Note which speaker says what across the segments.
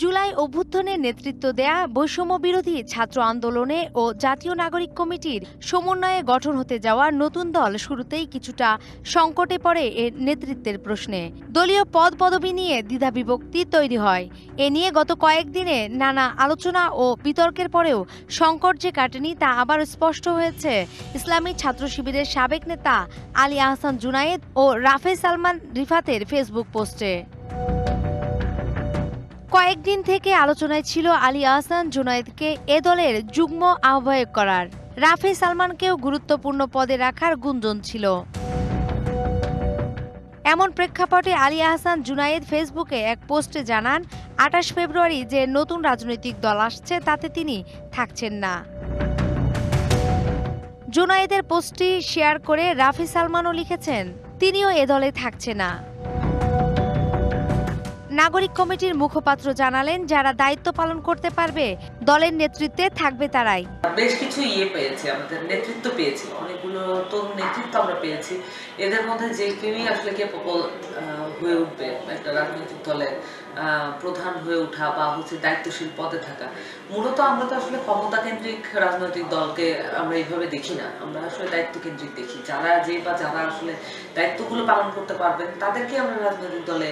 Speaker 1: জুলাই অভ্যুত্থানের নেতৃত্ব দেয়া বৈষম্য বিরোধী ছাত্র আন্দোলনে ও জাতীয় নাগরিক কমিটির সমন্বয়ে গঠন হতে যাওয়া নতুন দল শুরুতেই কিছুটা সংকটে পড়ে এর নেতৃত্বের প্রশ্নে। দলীয় পদ পদবি নিয়ে দ্বিধাবিভক্তি তৈরি হয়। এ নিয়ে গত কয়েকদিনে নানা আলোচনা ও বিতর্কের পরেও সংকট যে কাটেনি তা আবার স্পষ্ট হয়েছে। ইসলামী ছাত্র শিবিরের সাবেক নেতা আলী আহসান জুনায়েদ ও রাফে সালমান রিফাতের ফেসবুক পোস্টে। কয়েকদিন থেকে আলোচনায় ছিল আলী আহসান জুনায়েদকে এ দলের যুগ্ম আহ্বায়ক করার। রাফি সালমানকেও গুরুত্বপূর্ণ পদে রাখার গুঞ্জন ছিল। এমন প্রেক্ষাপটে আলী আহসান জুনায়েদ ফেসবুকে এক পোস্টে জানান, আঠাশ ফেব্রুয়ারি যে নতুন রাজনৈতিক দল আসছে তাতে তিনি থাকছেন না। জুনায়েদের পোস্টটি শেয়ার করে রাফি সালমানও লিখেছেন, তিনিও এ দলে থাকছে না। নাগরিক কমিটির মুখপাত্র জানালেন, যারা দায়িত্ব পালন করতে পারবে, দলের নেতৃত্বে থাকবে তারাই।
Speaker 2: বেশ কিছু ইয়ে পেয়েছি, আমাদের নেতৃত্ব পেয়েছি, অনেকগুলো তরুণ নেতৃত্ব আমরা পেয়েছি। এদের মধ্যে যে কেউই আসলে কেপবল হয়ে উঠবে, একটা রাজনৈতিক দলের প্রধান হয়ে ওঠা বা হচ্ছে দায়িত্বশীল পদে থাকা। মূলত আমরা তো আসলে ক্ষমতা কেন্দ্রিক রাজনৈতিক দলকে আমরা এইভাবে দেখি না। আমরা আসলে দায়িত্ব কেন্দ্রিক দেখি। যারা যে বা যারা আসলে দায়িত্বগুলো পালন করতে পারবেন, তাদেরকে আমরা রাজনৈতিক দলে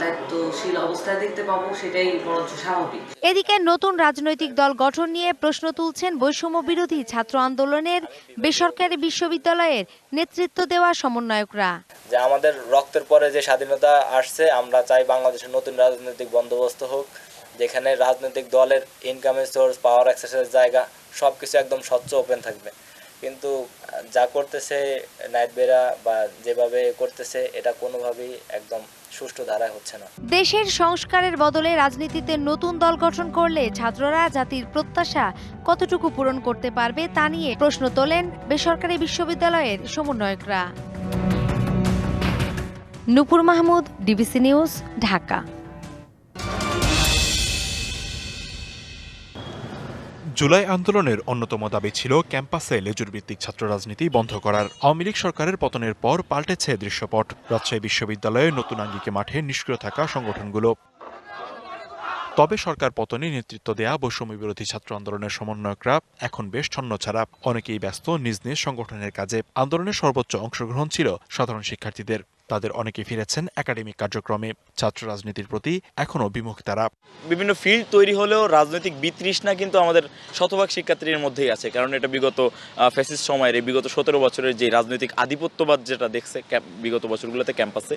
Speaker 2: দায়িত্বশীল অবস্থায় দেখতে পাবো সেটাই বরঞ্চ স্বাভাবিক।
Speaker 1: এদিকে নতুন রাজনৈতিক দল গঠন নিয়ে প্রশ্ন তুলছেন বৈষম্য বিরোধী ছাত্র আন্দোলনের বেসরকারি বিশ্ববিদ্যালয়ের নেতৃত্ব দেওয়া সমন্বয়করা।
Speaker 3: যে আমাদের রক্তের পরে যে স্বাধীনতা আসছে আমরা চাই বাংলাদেশের নতুন রাজনৈতিক বন্দোবস্ত হোক যেখানে রাজনৈতিক দলের ইনকামের সোর্স পাওয়ার অ্যাক্সেসের জায়গা সব কিছু একদম স্বচ্ছ ওপেন থাকবে। কিন্তু যা করতেছে নাইট বেরা বা যেভাবে করতেছে এটা কোনোভাবেই একদম সুষ্ঠু হচ্ছে না।
Speaker 1: দেশের সংস্কারের বদলে রাজনীতিতে নতুন দল গঠন করলে ছাত্ররা জাতির প্রত্যাশা কতটুকু পূরণ করতে পারবে তা নিয়ে প্রশ্ন তোলেন বেসরকারি বিশ্ববিদ্যালয়ের সমন্বয়করা। Nupur Mahmud, DBC News, Dhaka.
Speaker 4: July আন্দোলনের অন্যতম দাবি ছিল ক্যাম্পাসে লেজুরভিত্তিক ছাত্র রাজনীতি বন্ধ করার। আওয়ামী লীগ সরকারের পতনের পর পাল্টেছে দৃশ্যপট। রাজশাহী বিশ্ববিদ্যালয়ে নতুন আঙ্গিকে মাঠে নিষ্ক্রিয় থাকা সংগঠনগুলো। তবে সরকার পতনে নেতৃত্ব দেয়া বৈষম্য বিরোধী ছাত্র আন্দোলনের সমন্বয়করা এখন বেশ ছন্ন ছাড়া। অনেকেই ব্যস্ত নিজ নিজ সংগঠনের কাজে। আন্দোলনের সর্বোচ্চ অংশগ্রহণ ছিল সাধারণ শিক্ষার্থীদের। তাদের অনেকে ফিরেছেন একাডেমিক কার্যক্রমে। ছাত্র রাজনীতির প্রতি এখনও বিমুখ তারা।
Speaker 5: বিভিন্ন ফিল্ড তৈরি হলেও রাজনৈতিক বিতৃষ্ণা কিন্তু আমাদের শতভাগ শিক্ষার্থীর মধ্যেই আছে। কারণ এটা বিগত ফেসিস সময়ের বিগত সতেরো বছরের যে রাজনৈতিক আধিপত্যবাদ যেটা দেখছে বিগত বছরগুলোতে ক্যাম্পাসে,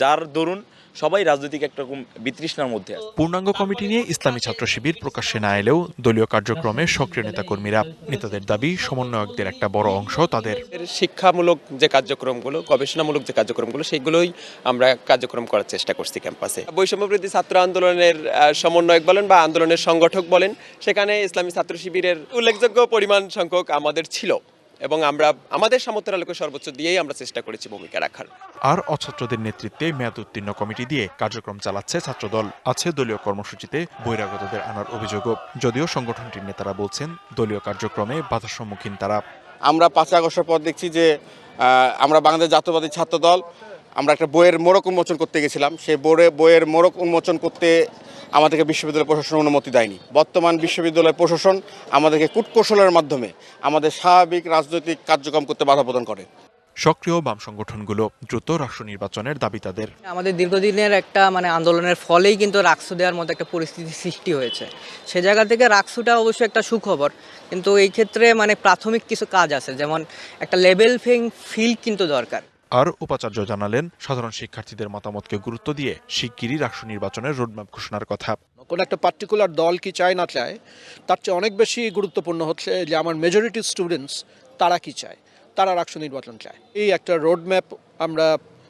Speaker 5: যার দরুন সবাই রাজনৈতিক একটা রকম বিতৃষ্ণার মধ্যে আছে।
Speaker 4: পূর্ণাঙ্গ কমিটি নিয়ে ইসলামী ছাত্র শিবির প্রকাশ্যে না এলেও দলীয় কার্যক্রমে সক্রিয় নেতাকর্মীরা নেতাদের দাবি সমন্বয়কদের একটা বড় অংশ তাদের।
Speaker 6: শিক্ষামূলক যে কার্যক্রমগুলো গবেষণামূলক যে কার্যক্রমগুলো সেগুলোই আমরা কার্যক্রম করার চেষ্টা করছি ক্যাম্পাসে। বৈষম্যবৃদ্ধি ছাত্র আন্দোলনের সমন্বয়ক বলেন বা আন্দোলনের সংগঠক বলেন সেখানে ইসলামী ছাত্র শিবিরের উল্লেখযোগ্য পরিমাণ সংখ্যক আমাদের ছিল। এবং আমরা আমাদের সামর্থ্যের আলোকে সর্বোচ্চ দিয়েই আমরা চেষ্টা করেছি ভূমিকা রাখার।
Speaker 4: আর অছাত্রদের নেতৃত্বে মেয়াদ উত্তীর্ণ কমিটি দিয়ে কার্যক্রম চালাচ্ছে ছাত্রদল আছে দলীয় কর্মসূচিতে বহিরাগতদের আনার অভিযোগও। যদিও সংগঠনটির নেতারা বলছেন দলীয় কার্যক্রমে বাধার সম্মুখীন তারা।
Speaker 7: আমরা পাঁচ আগস্টের পর দেখছি যে আমরা বাংলাদেশ জাতীয়বাদী ছাত্র দল আমরা একটা বইয়ের মোড়ক উন্মোচন করতে গেছিলাম। সেই বইয়ে বইয়ের মোড়ক উন্মোচন করতে আমাদেরকে বিশ্ববিদ্যালয় প্রশাসন অনুমতি দেয়নি। বর্তমান বিশ্ববিদ্যালয় প্রশাসন আমাদেরকে কূটকৌশলের মাধ্যমে আমাদের স্বাভাবিক রাজনৈতিক কার্যক্রম করতে বাধা প্রদান করে।
Speaker 4: সক্রিয় বাম সংগঠনগুলো দ্রুত রাষ্ট্র নির্বাচনের দাবি তাদের।
Speaker 8: আমাদের দীর্ঘদিনের একটা মানে আন্দোলনের ফলেই কিন্তু রাকসু দেওয়ার মতো একটা পরিস্থিতি সৃষ্টি হয়েছে। সে জায়গা থেকে রাক্সুটা অবশ্যই একটা সুখবর কিন্তু এই ক্ষেত্রে মানে প্রাথমিক কিছু কাজ আছে। যেমন একটা লেভেল ফিং ফিল্ড কিন্তু দরকার।
Speaker 4: আর উপাচার্য জানালেন সাধারণ শিক্ষার্থীদের মতামতকে গুরুত্ব দিয়ে শিগগিরই রাষ্ট্র নির্বাচনের রোডম্যাপ ঘোষণার কথা।
Speaker 9: কোনো একটা পার্টিকুলার দল কি চায় না চায় তার চেয়ে অনেক বেশি গুরুত্বপূর্ণ হচ্ছে যে আমার মেজরিটি স্টুডেন্টস তারা কি চায় তারা রাষ্ট্র নির্বাচন চায়। এই একটা রোডম্যাপ আমরা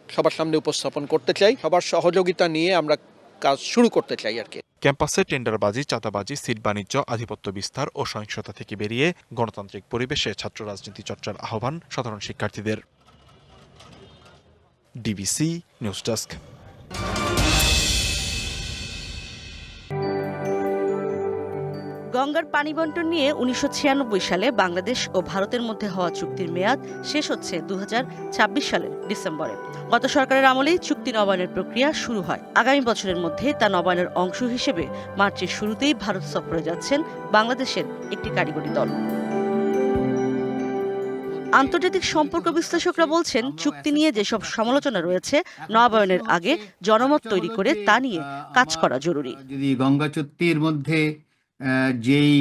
Speaker 9: সবার সামনে উপস্থাপন করতে চাই সবার সহযোগিতা নিয়ে আমরা কাজ শুরু করতে চাই আর কি।
Speaker 4: ক্যাম্পাসে টেন্ডারবাজি চাঁদাবাজি সিট বাণিজ্য আধিপত্য বিস্তার ও সহিংসতা থেকে বেরিয়ে গণতান্ত্রিক পরিবেশে ছাত্র রাজনীতি চর্চার আহ্বান সাধারণ শিক্ষার্থীদের। ডিবিসি নিউজ ডেস্ক
Speaker 10: গঙ্গার পানি বন্টন নিয়ে উনিশশো ছিয়ানব্বই সালে বাংলাদেশ ও ভারতের মধ্যে হওয়া চুক্তির মেয়াদ শেষ হচ্ছে দু হাজার ছাব্বিশ সালের ডিসেম্বরে। গত সরকারের আমলেই চুক্তি নবায়নের প্রক্রিয়া শুরু হয়। আগামী বছরের মধ্যে তা নবায়নের অংশ হিসেবে মার্চের শুরুতেই ভারত সফরে যাচ্ছেন বাংলাদেশের একটি কারিগরি দল। আন্তর্জাতিক সম্পর্ক বিশ্লেষকরা বলছেন চুক্তি নিয়ে যেসব সমালোচনা রয়েছে নবায়নের আগে জনমত তৈরি করে তা নিয়ে কাজ করা জরুরি।
Speaker 11: যদি গঙ্গা চুক্তির মধ্যে যেই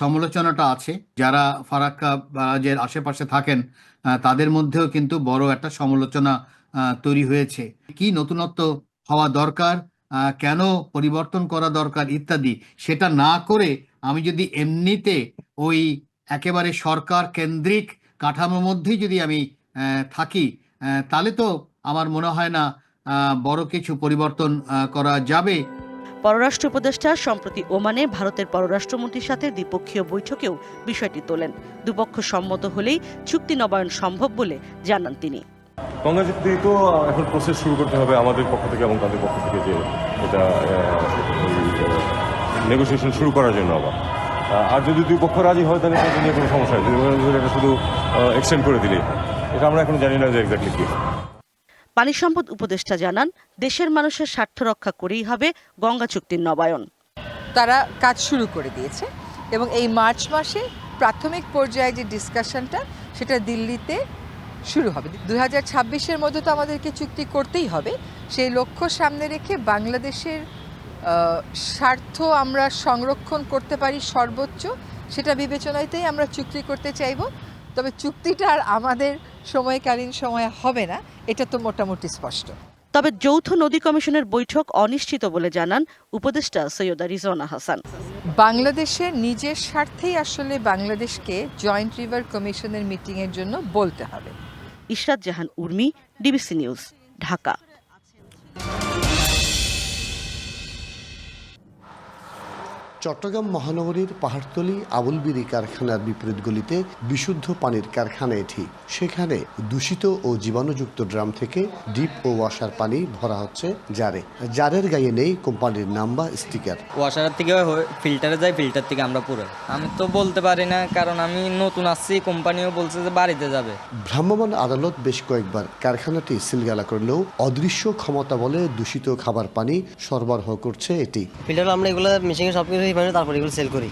Speaker 11: সমালোচনাটা আছে যারা ফারাক্কা বারাজের আশেপাশে থাকেন তাদের মধ্যেও কিন্তু বড় একটা সমালোচনা তৈরি হয়েছে। কি নতুনত্ব হওয়া দরকার কেন পরিবর্তন করা দরকার ইত্যাদি সেটা না করে আমি যদি এমনিতে ওই একেবারে সরকার কেন্দ্রিক কাঠামোর মধ্যেই যদি আমি থাকি তাহলে তো আমার মনে হয় না বড় কিছু পরিবর্তন করা যাবে।
Speaker 10: পররাষ্ট্র উপদেষ্টা সম্প্রতি ওমানে ভারতের পররাষ্ট্রমন্ত্রীর সাথে দ্বিপক্ষীয় বৈঠকেও বিষয়টি তোলেন। দুপক্ষ সম্মত হলেই চুক্তি নবায়ন সম্ভব বলে জানান তিনি।
Speaker 12: গঙ্গা চুক্তি তো এখন প্রসেস শুরু করতে হবে আমাদের পক্ষ থেকে এবং তাদের পক্ষ থেকে যে এটা নেগোসিয়েশন শুরু করার জন্য আবার। আর যদি দুই পক্ষ রাজি হয় তাহলে এটা নিয়ে কোনো সমস্যা নেই। এটা শুধু এক্সটেন্ড করে দিলেই। হয়। এটা আমরা এখন জানি না যে এক্স্যাক্টলি কি।
Speaker 10: পানি সম্পদ উপদেষ্টা জানান দেশের মানুষের স্বার্থ রক্ষা করেই হবে গঙ্গা চুক্তির নবায়ন।
Speaker 13: তারা কাজ শুরু করে দিয়েছে এবং এই মার্চ মাসে প্রাথমিক পর্যায়ে যে ডিসকাশনটা সেটা দিল্লিতে শুরু হবে। দু হাজার ছাব্বিশের মধ্যে তো আমাদেরকে চুক্তি করতেই হবে। সেই লক্ষ্য সামনে রেখে বাংলাদেশের স্বার্থ আমরা সংরক্ষণ করতে পারি সর্বোচ্চ সেটা বিবেচনাতেই আমরা চুক্তি করতে চাইব। তবে চুক্তিটা আর আমাদের সময়কালীন সময়ে হবে না এটা তো মোটামুটি স্পষ্ট।
Speaker 10: তবে যৌথ নদী কমিশনের বৈঠক অনিশ্চিত বলে জানান উপদেষ্টা সৈয়দা রিজওয়ানা হাসান।
Speaker 13: বাংলাদেশের নিজের স্বার্থেই আসলে বাংলাদেশকে জয়েন্ট রিভার কমিশনের মিটিংয়ের জন্য বলতে হবে।
Speaker 10: Ishrat Jahan Urmi DBC News Dhaka.
Speaker 14: Chittagong মহানগরীর পাহাড়তলি আবুলবিরি কারখানার বিপরীত গলিতে বিশুদ্ধ পানির কারখানা এটি। সেখানে দূষিত ও জীবাণুযুক্ত ড্রাম থেকে ডিপ ও ওয়াশার পানি ভরা হচ্ছে জারে। জারের গায়ে নেই কোম্পানির নাম বা স্টিকার।
Speaker 8: ওয়াশার থেকে ফিল্টারে যাই ফিল্টার থেকে আমরা পুরো আমি তো বলতে পারি না কারণ আমি নতুন আসছি কোম্পানিও বলছে যে বাড়িতে যাবে।
Speaker 14: ভ্রাম্যমাণ আদালত বেশ কয়েকবার কারখানাটি সিলগালা করলেও অদৃশ্য ক্ষমতা বলে দূষিত খাবার পানি সরবরাহ করছে এটি।
Speaker 8: ফিল্টার আমরা এগুলো মেশিনে তারপর এগুলো সেল করি।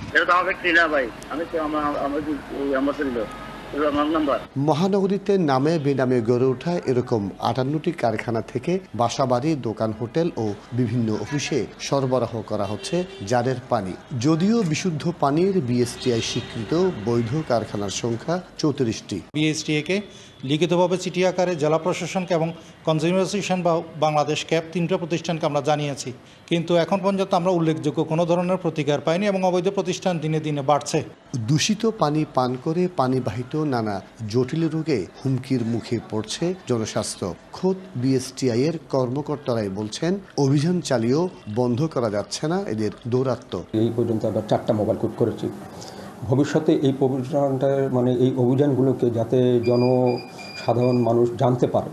Speaker 14: মহানগরীতে নামে বেনামে গড়ে ওঠা এরকম আটান্নটি কারখানা থেকে বাসাবাড়ি দোকান হোটেল ও বিভিন্ন অফিসে সরবরাহ করা হচ্ছে জারের পানি। যদিও বিশুদ্ধ পানির বিএসটিআই স্বীকৃত বৈধ কারখানার সংখ্যা চৌত্রিশটি।
Speaker 9: বিএসটিএকে লিখিতভাবে চিঠি আকারে জেলা প্রশাসনকে এবং কনজিউমার অ্যাসোসিয়েশন বা বাংলাদেশ ক্যাব তিনটা প্রতিষ্ঠানকে আমরা জানিয়েছি। কিন্তু এখন পর্যন্ত আমরা উল্লেখযোগ্য কোনো ধরনের প্রতিকার পাইনি এবং অবৈধ প্রতিষ্ঠান দিনে দিনে বাড়ছে।
Speaker 14: দূষিত পানি পান করে পানিবাহিত নানা জটিল রোগে হুমকির মুখে পড়ছে জনস্বাস্থ্য। খোদ বিএসটিআই এর কর্মকর্তারাই বলছেন অভিযান চালিয়েও বন্ধ করা যাচ্ছে না এদের দৌরাত্ম্য।
Speaker 15: এই পর্যন্ত আমরা চারটা মোবাইল কোড করেছি। ভবিষ্যতে এই অভিযানটা মানে এই অভিযানগুলোকে যাতে জনসাধারণ মানুষ জানতে পারে।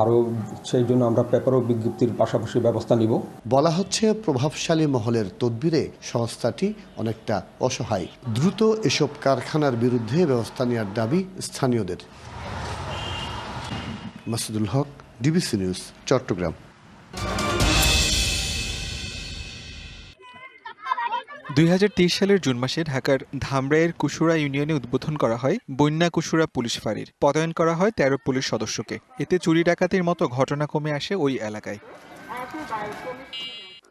Speaker 15: আরও সেই জন্য আমরা পেপার ও বিজ্ঞপ্তির পাশাপাশি ব্যবস্থা নিব।
Speaker 14: বলা হচ্ছে প্রভাবশালী মহলের তদবিরে সংস্থাটি অনেকটা অসহায়। দ্রুত এসব কারখানার বিরুদ্ধে ব্যবস্থা নেওয়ার দাবি স্থানীয়দের। Masudul Haque, DBC News, Chittagong.
Speaker 4: দুই সালের জুন মাসে ঢাকার ধামরাইয়ের কুশুরা ইউনিয়নে উদ্বোধন করা হয় বন্যা কুশুরা পুলিশ ফাঁড়ির। পদায়ন করা হয় তেরো পুলিশ সদস্যকে। এতে চুরি ডাকাতির মতো ঘটনা কমে আসে ওই এলাকায়।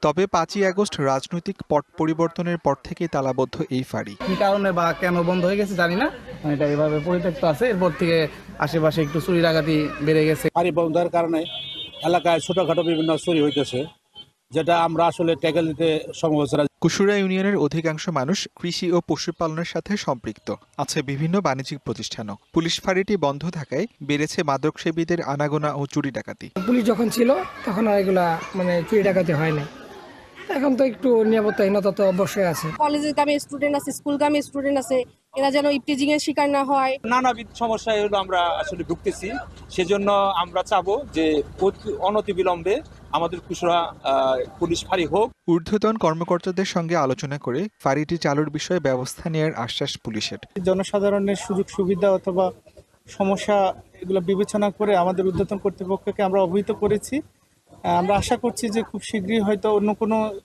Speaker 4: তবে পাঁচই আগস্ট রাজনৈতিক পট পরিবর্তনের পর থেকেই তালাবদ্ধ এই ফাঁড়ি।
Speaker 8: কি কারণে বা কেন বন্ধ হয়ে গেছে জানি না। এটা এভাবে পরিত্যক্ত আছে। এরপর থেকে আশেপাশে একটু চুরি ডাকাতি বেড়ে গেছে।
Speaker 9: পানি বন্ধের কারণে এলাকায় ছোটখাটো বিভিন্ন চুরি হইতেছে। যেটা আমরা আসলে ট্যাকেল দিতে না
Speaker 4: কুশুরা ইউনিয়নের অধিকাংশ মানুষ কৃষি ও পশুপালনের সাথে সম্পৃক্ত। আছে বিভিন্ন বাণিজ্যিক প্রতিষ্ঠানও। পুলিশ ফাঁড়িটি বন্ধ থাকায় বেড়েছে মাদকসেবীদের আনাগোনা ও চুরি ডাকাতি।
Speaker 8: পুলিশ যখন ছিল তখন আর এগুলা মানে চুরি ডাকাতি হয় না এখন তো একটু নিরাপত্তাহীনতা তো অবশ্যই আছে।
Speaker 10: কলেজের গামে স্টুডেন্ট আছে স্কুল গামে স্টুডেন্ট আছে
Speaker 8: এরা যেন ইপটিজিং এর শিকার না হয়।
Speaker 16: নানাবিধ সমস্যায় হলো আমরা আসলে ভুগতেছি। সেজন্য আমরা চাবো যে অতি- অনতিবিলম্বে আমাদের খুচরা পুলিশ ফাঁড়ি হোক।
Speaker 17: ঊর্ধ্বতন কর্মকর্তাদের সঙ্গে আলোচনা করে ফাঁড়িটি চালুর বিষয়ে ব্যবস্থা নেওয়ার আশ্বাস পুলিশের।
Speaker 9: জনসাধারণের সুযোগ সুবিধা অথবা সমস্যা এগুলো বিবেচনা করে আমাদের ঊর্ধ্বতন কর্তৃপক্ষকে আমরা অবহিত করেছি। আমরা আশা করছি যে খুব শীঘ্রই হয়তো অন্য কোনো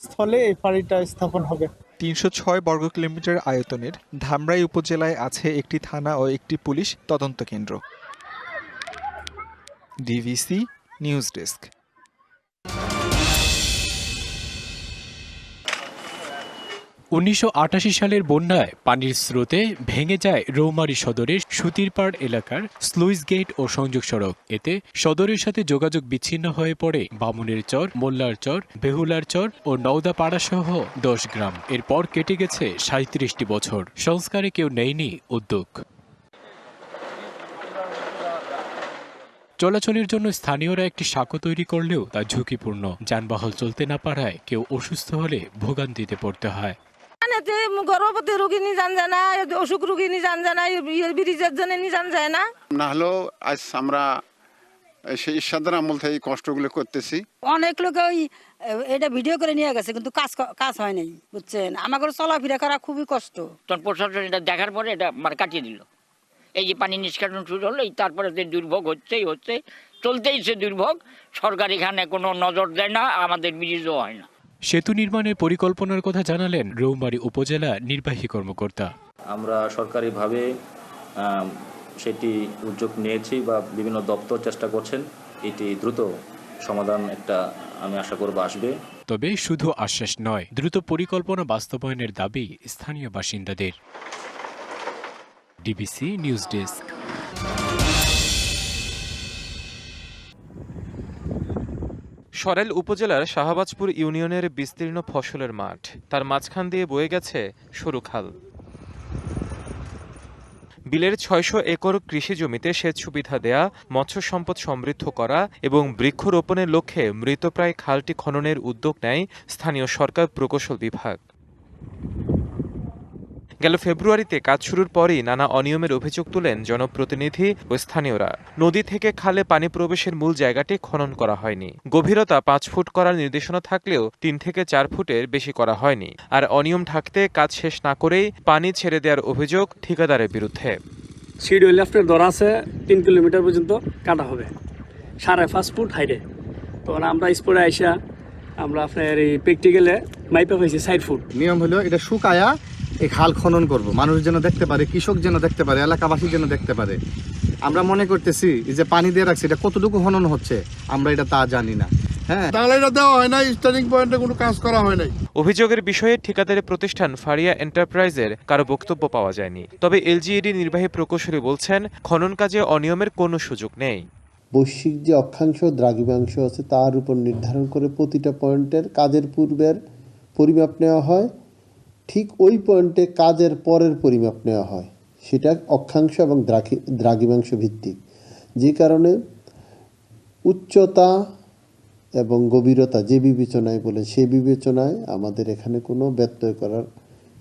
Speaker 9: স্থলে এই ফাঁড়িটা স্থাপন হবে।
Speaker 17: তিনশো ছয় বর্গ কিলোমিটার আয়তনের ধামরাই উপজেলায় আছে একটি থানা ও একটি পুলিশ তদন্ত কেন্দ্র। DBC News desk.
Speaker 18: উনিশশো আটাশি সালের বন্যায় পানির স্রোতে ভেঙে যায় রৌমারি সদরের সুতিরপাড় এলাকার স্লুইস গেট ও সংযোগ সড়ক। এতে সদরের সাথে যোগাযোগ বিচ্ছিন্ন হয়ে পড়ে বামুনের চর, মোল্লার চর, বেহুলার চর ও নওদাপাড়া সহ দশ গ্রাম। এরপর কেটে গেছে সাঁত্রিশটি বছর। সংস্কারে কেউ নেয়নি উদ্যোগ। চলাচলের জন্য স্থানীয়রা একটি সাঁকো তৈরি করলেও তা ঝুঁকিপূর্ণ। যানবাহন চলতে না পারায় কেউ অসুস্থ হলে ভোগান্তিতে পড়তে হয়।
Speaker 8: এতে গর্ভবতী রোগী নিয়ে যান যায় না অসুখ রোগী নিয়ে যান যায় না ব্রিজের জন্য নিয়ে যান যায় না।
Speaker 3: না হলেও আজ আমরা সেই ঈশ্বরের আমল থেকে কষ্টগুলো করতেছি।
Speaker 8: অনেক লোক ওই এটা ভিডিও করে নিয়ে গেছে কিন্তু কাজ কাজ হয় নাই বুঝছেন? আমাদের চলাফেরা করা খুবই কষ্ট।
Speaker 19: তখন প্রশাসন এটা দেখার পরে এটা মানে কাটিয়ে দিল। এই যে পানি নিষ্কাশন শুরু হলো এই তারপরে যে দুর্ভোগ হচ্ছেই হচ্ছে চলতেই সে দুর্ভোগ। সরকার এখানে কোনো নজর দেয় না আমাদের ব্রিজও হয় না।
Speaker 18: সেতু নির্মাণের পরিকল্পনার কথা জানালেন রৌমারী উপজেলা নির্বাহী কর্মকর্তা।
Speaker 20: আমরা সরকারিভাবে সেটি উদ্যোগ নিয়েছি বা বিভিন্ন দপ্তর চেষ্টা করছেন। এটি দ্রুত সমাধান একটা আমি আশা করব আসবে।
Speaker 18: তবে শুধু আশ্বাস নয় দ্রুত পরিকল্পনা বাস্তবায়নের দাবি স্থানীয় বাসিন্দাদের। DBC news desk.
Speaker 21: সরেল উপজেলার শাহবাজপুর ইউনিয়নের বিস্তীর্ণ ফসলের মাঠ। তার মাঝখান দিয়ে বয়ে গেছে সরু খাল। বিলের ছয়শো একর কৃষি জমিতে সেচ সুবিধা দেয়া, মৎস্য সম্পদ সমৃদ্ধ করা এবং বৃক্ষরোপণের লক্ষ্যে মৃতপ্রায় খালটি খননের উদ্যোগ নেয় স্থানীয় সরকার প্রকৌশল বিভাগ। গেল ফেব্রুয়ারিতে কাজ শুরুর পরই নানা অনিয়মের অভিযোগ তুলেন জনপ্রতিনিধি ও স্থানীয়রা। নদী থেকে খালে পানি প্রবেশের মূল জায়গাটি খনন করা হয়নি। গভীরতা পাঁচ ফুট করার নির্দেশনা থাকলেও তিন থেকে চার ফুটের বেশি করা হয়নি। আর অনিয়ম ঢাকতে কাজ শেষ না করেই পানি ছেড়ে দেওয়ার অভিযোগ ঠিকাদারের বিরুদ্ধে।
Speaker 13: সিঁড়ি হইলে আপনার ধরা আছে তিন কিলোমিটার পর্যন্ত কাটা হবে। সাড়ে পাঁচ ফুট হাইটে তো আমরা স্পোর্টে আইসা আমরা আপনার এই প্র্যাকটিক্যালে মাইপা পাইছি ষাট ফুট।
Speaker 22: নিয়ম হলো এটা শুকায়া এই খাল খনন করব। মানুষ যেন দেখতে পারে কৃষক যেন দেখতে পারে এলাকাবাসী যেন দেখতে পারে। আমরা মনে করতেছি যে পানি দিয়ে রাখছি এটা কতটুকু খনন হচ্ছে? আমরা এটা তা জানি না। হ্যাঁ।
Speaker 3: দেওয়া হয় না স্টার্টিং পয়েন্টে কোনো কাজ করা হয় নাই।
Speaker 21: অভিযোগের বিষয়ে ঠিকাদারের প্রতিষ্ঠান ফারিয়া এন্টারপ্রাইজের কারও বক্তব্য পাওয়া যায়নি। তবে এলজিইডি নির্বাহী প্রকৌশলী বলছেন খনন কাজে অনিয়মের কোনো সুযোগ নেই।
Speaker 23: বৈশ্বিক যে অক্ষাংশ দ্রাঘিমাংশ আছে তার উপর নির্ধারণ করে প্রতিটা পয়েন্টের কাজের পূর্বের পরিমাপ নেওয়া হয়। ঠিক ওই পয়েন্টে কাজের পরের পরিমাপ নেওয়া হয়। সেটা অক্ষাংশ এবং দ্রাঘি দ্রাঘিমাংশ ভিত্তিক। যে কারণে উচ্চতা এবং গভীরতা যে বিবেচনায় বলে সে বিবেচনায় আমাদের এখানে কোনো ব্যত্যয় করার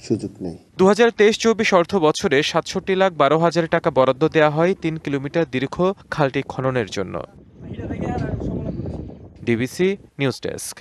Speaker 23: সুযোগ নেই।
Speaker 21: দু হাজার তেইশ চব্বিশ অর্থ বছরে সাতষট্টি লাখ বারো হাজার টাকা বরাদ্দ দেওয়া হয় তিন কিলোমিটার দীর্ঘ খালটি খননের জন্য। DBC News desk.